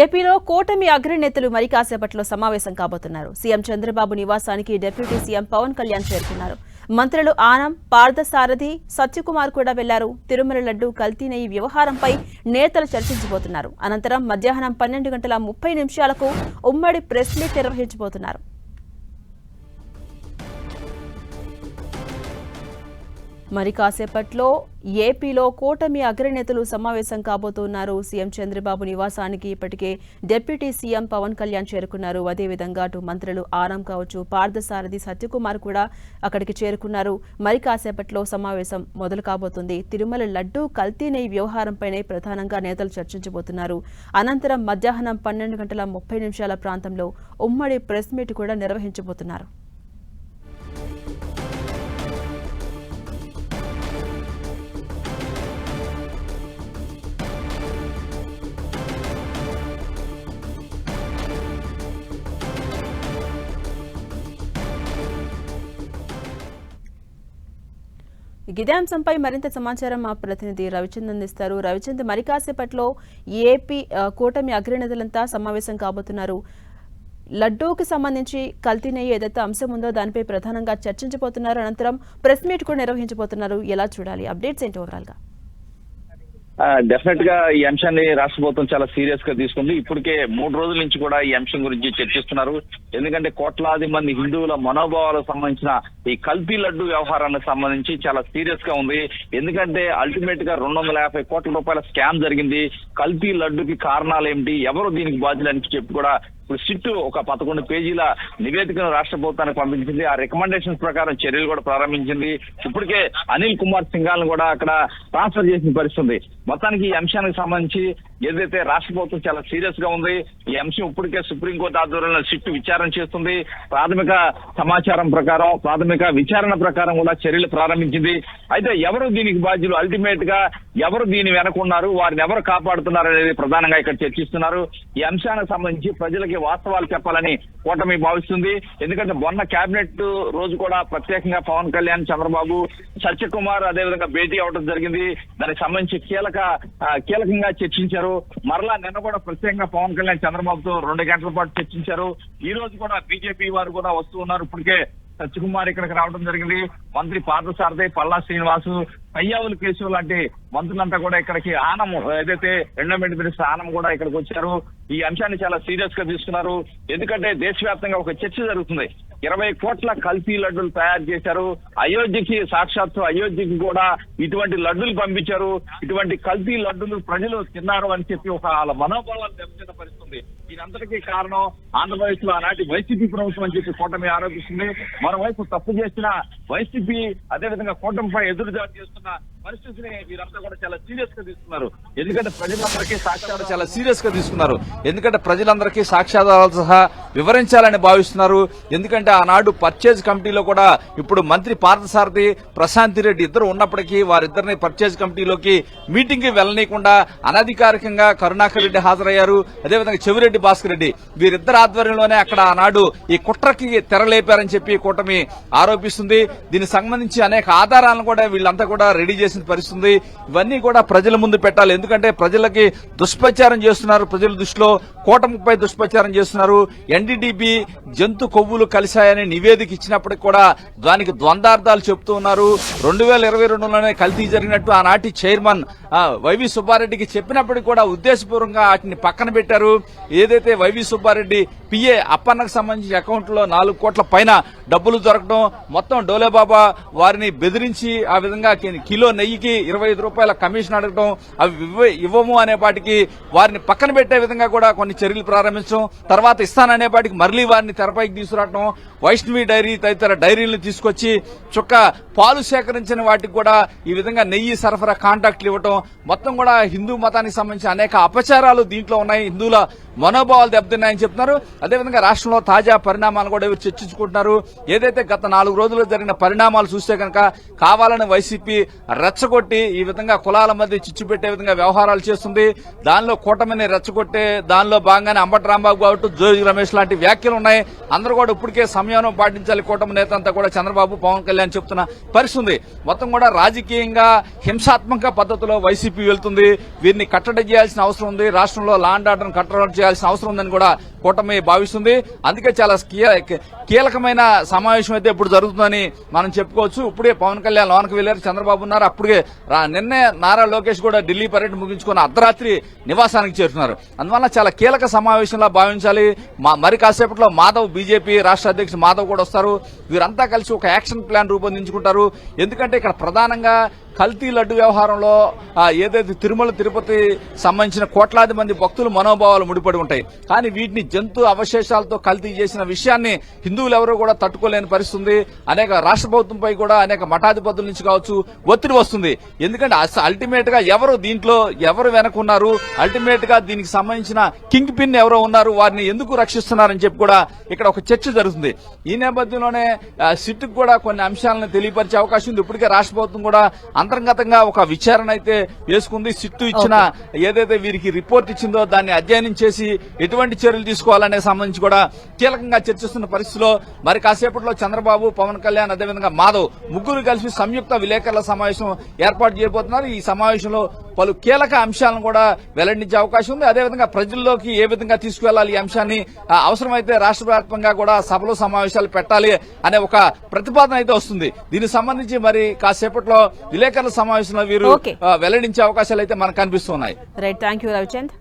ఏపీలో కూటమి అగ్రనేతలు మరి కాసేపట్లో సమావేశం కాబోతున్నారు. సీఎం చంద్రబాబు నివాసానికి డిప్యూటీ సీఎం పవన్ కళ్యాణ్ చేరుకున్నారు. మంత్రులు ఆనం పార్థసారథి సత్యకుమార్ కూడా వెళ్ళారు. తిరుమల లడ్డు కల్తీ నెయ్యి వ్యవహారంపై నేతలు చర్చించబోతున్నారు. అనంతరం మధ్యాహ్నం పన్నెండు గంటల ముప్పై నిమిషాలకు ఉమ్మడి ప్రెస్ మీట్ నిర్వహించబోతున్నారు. మరి కాసేపట్లో ఏపీలో కూటమి అగ్రనేతలు సమావేశం కాబోతున్నారు. సీఎం చంద్రబాబు నివాసానికి ఇప్పటికే డిప్యూటీ సీఎం పవన్ కళ్యాణ్ చేరుకున్నారు. అదేవిధంగా అటు మంత్రులు ఆరాం కావచ్చు పార్థసారథి సత్యకుమార్ కూడా అక్కడికి చేరుకున్నారు. మరి కాసేపట్లో సమావేశం మొదలు కాబోతుంది. తిరుమల లడ్డూ కల్తీ నెయ్యి వ్యవహారంపైనే ప్రధానంగా నేతలు చర్చించబోతున్నారు. అనంతరం మధ్యాహ్నం పన్నెండు గంటల ముప్పై నిమిషాల ప్రాంతంలో ఉమ్మడి ప్రెస్ మీట్ కూడా నిర్వహించబోతున్నారు. ఇదే అంశంపై మరింత సమాచారం మా ప్రతినిధి రవిచంద్ అందిస్తారు. రవిచంద్ మరి కాసేపట్లో ఏపీ కూటమి అగ్రనేతలంతా సమావేశం కాబోతున్నారు. లడ్డూకి సంబంధించి కల్తీ నెయ్యి ఏదైతే అంశం ఉందో దానిపై ప్రధానంగా చర్చించబోతున్నారు. అనంతరం ప్రెస్ మీట్ కూడా నిర్వహించబోతున్నారు. ఎలా చూడాలి? అప్డేట్స్ ఏంటి ఓవరాల్గా డెఫినెట్గా ఈ అంశాన్ని రాష్ట్ర ప్రభుత్వం చాలా సీరియస్గా తీసుకుంది. ఇప్పటికే మూడు రోజుల నుంచి కూడా ఈ అంశం గురించి చర్చిస్తున్నారు. ఎందుకంటే కోట్లాది మంది హిందువుల మనోభావాలకు సంబంధించిన ఈ కల్తీ లడ్డు వ్యవహారానికి సంబంధించి చాలా సీరియస్గా ఉంది. ఎందుకంటే అల్టిమేట్గా రెండు వందల యాభై కోట్ల రూపాయల స్కామ్ జరిగింది. కల్తీ లడ్డుకి కారణాలు ఏమిటి? ఎవరు దీనికి బాధ్యులని చెప్పి కూడా ఇప్పుడు సిట్ ఒక పదకొండు పేజీల నివేదికను రాష్ట్ర ప్రభుత్వానికి పంపించింది. ఆ రికమెండేషన్స్ ప్రకారం చర్యలు కూడా ప్రారంభించింది. ఇప్పటికే అనిల్ కుమార్ సింఘాల్ని కూడా అక్కడ ట్రాన్స్ఫర్ చేసిన పరిస్థితి ఉంది. మొత్తానికి ఈ అంశానికి సంబంధించి ఏదైతే రాష్ట్ర ప్రభుత్వం చాలా సీరియస్గా ఉంది ఈ అంశం ఇప్పటికే సుప్రీంకోర్టు ఆధ్వర్యంలో సిట్ విచారణ చేస్తుంది. ప్రాథమిక సమాచారం ప్రకారం ప్రాథమిక విచారణ ప్రకారం కూడా చర్యలు ప్రారంభించింది. అయితే ఎవరు దీనికి బాధ్యులు? అల్టిమేట్గా ఎవరు దీని వెనకున్నారు వారిని ఎవరు కాపాడుతున్నారు అనేది ప్రధానంగా ఇక్కడ చర్చిస్తున్నారు. ఈ అంశానికి సంబంధించి ప్రజలకి వాస్తవాలు చెప్పాలని కూటమి భావిస్తుంది. ఎందుకంటే మొన్న కేబినెట్ రోజు కూడా ప్రత్యేకంగా పవన్ కళ్యాణ్ చంద్రబాబు సత్యకుమార్ అదేవిధంగా భేటీ అవడం జరిగింది. దానికి సంబంధించి కీలక కీలకంగా చర్చించారు. మరలా నిన్న కూడా ప్రత్యేకంగా పవన్ కళ్యాణ్ చంద్రబాబుతో రెండు గంటల పాటు చర్చించారు. ఈ రోజు కూడా బీజేపీ వారు కూడా వస్తూ ఉన్నారు. ఇప్పటికే సత్యకుమార్ ఇక్కడికి రావడం జరిగింది. మంత్రి పార్థసారథి పల్లా శ్రీనివాసు పయ్యావుల కేసు లాంటి మంత్రులంతా కూడా ఇక్కడికి ఆనం ఏదైతే ఎండోమెంట్ మినిస్టర్ ఆనం కూడా ఇక్కడికి వచ్చారు. ఈ అంశాన్ని చాలా సీరియస్గా తీసుకున్నారు. ఎందుకంటే దేశవ్యాప్తంగా ఒక చర్చ జరుగుతుంది. ఇరవై కోట్ల కల్తీ లడ్డులు తయారు చేశారు. అయోధ్యకి సాక్షాత్తు అయోధ్యకి కూడా ఇటువంటి లడ్డులు పంపించారు. ఇటువంటి కల్తీ లడ్డులు ప్రజలు తిన్నారు అని చెప్పి ఒక వాళ్ళ మనోభావాలు దెబ్బతిన్న పరిస్థితుంది దీనంతటికీ కారణం ఆంధ్రప్రదేశ్లో ఆనాటి వైసీపీ ప్రభుత్వం అని చెప్పి కూటమి ఆరోపిస్తుంది. మరోవైపు తప్పు చేసిన వైసీపీ అదేవిధంగా కూటమిపై ఎదురుదాడి చేస్తున్న పరిస్థితిని వీరంతా కూడా చాలా సీరియస్గా తీసుకున్నారు. ఎందుకంటే ప్రజలందరికీ సాక్ష్యాలు చాలా సీరియస్గా తీసుకున్నారు. ఎందుకంటే ప్రజలందరికీ సాక్ష్యాధారాలు సహా వివరించాలని భావిస్తున్నారు. ఎందుకంటే ఆనాడు పర్చేజ్ కమిటీలో కూడా ఇప్పుడు మంత్రి పార్థసారథి ప్రశాంతి రెడ్డి ఇద్దరు ఉన్నప్పటికీ వారిద్దరిని పర్చేజ్ కమిటీలోకి మీటింగ్కి వెళ్ళనీయకుండా అనధికారికంగా కరుణాకర్ రెడ్డి హాజరయ్యారు. అదేవిధంగా చెవిరెడ్డి భాస్కర్ రెడ్డి వీరిద్దరు ఆధ్వర్యంలోనే అక్కడ ఆనాడు ఈ కుట్రకి తెరలేపారని చెప్పి కూటమి ఆరోపిస్తుంది. దీనికి సంబంధించి అనేక ఆధారాలను కూడా వీళ్ళంతా కూడా రెడీ చేసిన పరిస్థితుంది. ఇవన్నీ కూడా ప్రజల ముందు పెట్టాలి. ఎందుకంటే ప్రజలకి దుష్ప్రచారం చేస్తున్నారు. ప్రజల దృష్టిలో కూటమిపై దుష్ప్రచారం చేస్తున్నారు. ఎన్డీడీబీ జంతు కొవ్వులు కలిశాయని నివేదిక ఇచ్చినప్పటికి కూడా దానికి ద్వందార్థాలు చెప్తూ ఉన్నారు. రెండు వేల ఇరవై రెండులోనే కల్తీ జరిగినట్టు ఆనాటి చైర్మన్ వైవి సుబ్బారెడ్డికి చెప్పినప్పటికీ కూడా ఉద్దేశపూర్వకంగా వాటిని పక్కన పెట్టారు. ఏదైతే వైవి సుబ్బారెడ్డి పిఏ అప్పన్నకు సంబంధించి అకౌంట్లో నాలుగు కోట్ల పైన డబ్బులు దొరకడం మొత్తం డోలేబాబా వారిని బెదిరించి ఆ విధంగా కిలో నెయ్యికి ఇరవై ఐదు రూపాయల కమిషన్ అడగడం అవి ఇవ్వము ఇవ్వము అనేపాటికి వారిని పక్కన పెట్టే విధంగా కూడా కొన్ని చర్యలు ప్రారంభించడం తర్వాత ఇస్తాననేపాటికి మరలీ వారిని తెరపైకి తీసుకురావడం వైష్ణవి డైరీ తదితర డైరీలను తీసుకొచ్చి చుక్క పాలు సేకరించిన వాటికి కూడా ఈ విధంగా నెయ్యి సరఫరా కాంటాక్ట్లు ఇవ్వటం మొత్తం కూడా హిందూ మతానికి సంబంధించి అనేక అపచారాలు దీంట్లో ఉన్నాయి. హిందువుల మనోభావాలు దెబ్బతిన్నాయని చెప్తున్నారు. అదేవిధంగా రాష్ట్రంలో తాజా పరిణామాలు కూడా ఇవి చర్చించుకుంటున్నారు. ఏదైతే గత నాలుగు రోజుల్లో జరిగిన పరిణామాలు చూస్తే కనుక కావాలని వైసీపీ రెచ్చగొట్టి ఈ విధంగా కులాల మధ్య చిచ్చు పెట్టే విధంగా వ్యవహారాలు చేస్తుంది. దానిలో కూటమిని రెచ్చగొట్టే దానిలో భాగంగానే అంబటి రాంబాబు కావచ్చు జోగి రమేష్ లాంటి వ్యాఖ్యలు ఉన్నాయి. అందరూ కూడా ఇప్పటికే సంయమనం పాటించాలి. కూటమి నేత అంతా కూడా చంద్రబాబు పవన్ కళ్యాణ్ చెప్తున్న పరిస్థితి ఉంది. మొత్తం కూడా రాజకీయంగా హింసాత్మక పద్ధతిలో వైసీపీ వెళ్తుంది. వీరిని కట్టడి చేయాల్సిన అవసరం ఉంది. రాష్ట్రంలో లాండ్ ఆర్డర్ కట్టడి చేయాల్సిన అవసరం ఉందని కూడా కూటమి భావిస్తుంది. అందుకే చాలా కీలకమైన సమావేశం అయితే ఇప్పుడు జరుగుతుందని మనం చెప్పుకోవచ్చు. ఇప్పుడే పవన్ కళ్యాణ్ లోనకి వెళ్ళారు చంద్రబాబు ఉన్నారు. అప్పుడే రా- నిన్నే నారా లోకేష్ కూడా ఢిల్లీ పర్యటన ముగించుకుని అర్ధరాత్రి నివాసానికి చేరుతున్నారు. అందువల్ల చాలా కీలక సమావేశంలా భావించాలి. మా- మరి కాసేపట్లో మాధవ్ బీజేపీ రాష్ట్ర అధ్యక్షుడు మాధవ్ కూడా వస్తారు. వీరంతా కలిసి ఒక యాక్షన్ ప్లాన్ రూపొందించుకుంటారు. ఎందుకంటే ఇక్కడ ప్రధానంగా కల్తీ లడ్డు వ్యవహారంలో ఏదైతే తిరుమల తిరుపతి సంబంధించిన కోట్లాది మంది భక్తుల మనోభావాలు ముడిపడి ఉంటాయి. కానీ వీటిని జంతు అవశేషాలతో కల్తీ చేసిన విషయాన్ని హిందువులు ఎవరూ కూడా తట్టుకోలేని పరిస్థితుంది. అనేక రాష్ట్ర ప్రభుత్వంపై కూడా అనేక మఠాధిపతుల నుంచి కావచ్చు ఒత్తిడి వస్తుంది. ఎందుకంటే అల్టిమేట్గా ఎవరు దీంట్లో ఎవరు వెనకున్నారు అల్టిమేట్గా దీనికి సంబంధించిన కింగ్ పిన్ ఎవరో ఉన్నారు? వారిని ఎందుకు రక్షిస్తున్నారని చెప్పి కూడా ఇక్కడ ఒక చర్చ జరుగుతుంది. ఈ నేపథ్యంలోనే సిట్కు కూడా కొన్ని అంశాలను తెలియపరిచే అవకాశం ఉంది. ఇప్పటికే రాష్ట్ర ప్రభుత్వం కూడా అంతర్గతంగా ఒక విచారణ అయితే వేసుకుంది. సిట్టు ఇచ్చిన ఏదైతే వీరికి రిపోర్ట్ ఇచ్చిందో దాన్ని అధ్యయనం చేసి ఎటువంటి చర్యలు తీసుకోవాలనే సంబంధించి కూడా కీలకంగా చర్చిస్తున్న పరిస్థితిలో మరి కాసేపట్లో చంద్రబాబు పవన్ కళ్యాణ్ అదేవిధంగా మాధవ్ ముగ్గురు కలిసి సంయుక్త విలేకరుల సమావేశం ఏర్పాటు చేయబోతున్నారు. ఈ సమావేశంలో పలు కీలక అంశాలను కూడా వెల్లడించే అవకాశం ఉంది. అదేవిధంగా ప్రజల్లోకి ఏ విధంగా తీసుకువెళ్ళాలి ఈ అంశాన్ని అవసరమైతే రాష్ట్ర వ్యాప్తంగా కూడా సభలు సమావేశాలు పెట్టాలి అనే ఒక ప్రతిపాదన అయితే వస్తుంది. దీనికి సంబంధించి మరి కాసేపట్లో విలేకరుల సమావేశంలో వీరు వెల్లడించే అవకాశాలు అయితే మనకు కనిపిస్తున్నాయి. Right thank you Ravichand